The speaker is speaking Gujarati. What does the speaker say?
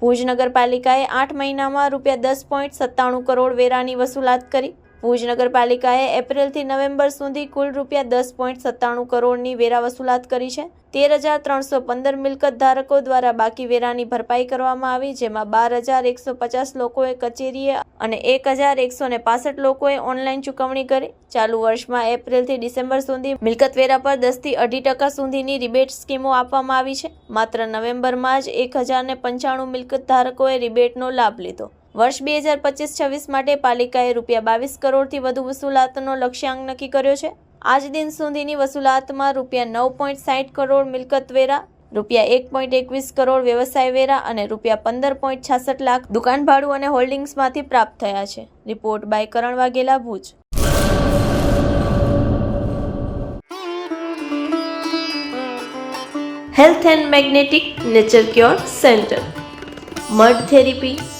ભુજ નગરપાલિકાએ આઠ મહિનામાં રૂપિયા દસ પોઈન્ટ સત્તાણું કરોડ વેરાની વસૂલાત કરી. ભુજ નગરપાલિકાએ એપ્રિલથી નવેમ્બર સુધી કુલ રૂપિયા દસ પોઈન્ટ સત્તાણું કરોડની વેરા વસૂલાત કરી છે. તેર હજાર ત્રણસો પંદર મિલકત ધારકો દ્વારા બાકી વેરાની ભરપાઈ કરવામાં આવી, જેમાં બાર હજાર એકસો પચાસ લોકોએ કચેરીએ અને એક હજાર એકસો ને પાસઠ લોકોએ ઓનલાઈન ચૂકવણી કરી. ચાલુ વર્ષમાં એપ્રિલથી ડિસેમ્બર સુધી મિલકત વેરા પર દસથી અઢી ટકા સુધીની રિબેટ સ્કીમો આપવામાં આવી છે. માત્ર નવેમ્બરમાં જ એક હજાર પંચાણું મિલકત ધારકોએ રિબેટનો લાભ લીધો. વર્ષ બે હજાર પચીસ છવ્વીસ માટે પાલિકાએ રૂપિયા બાવીસ કરોડથી વધુ વસૂલાતનો લક્ષ્યાંક નક્કી કર્યો છે. આજ દિન સુધીની વસૂલાતમાં રૂપિયા નવ પોઈન્ટ સાઠ કરોડ મિલકત વેરા, રૂપિયા એક પોઈન્ટ એકવીસ કરોડ વ્યવસાય વેરા અને રૂપિયા પંદર પોઈન્ટ છાસઠ લાખ દુકાન ભાડું અને હોલ્ડિંગ્સમાંથી પ્રાપ્ત થયા છે. Report by Karan Vaghela, Bhuj. Health and magnetic nature cure centre. Mud therapy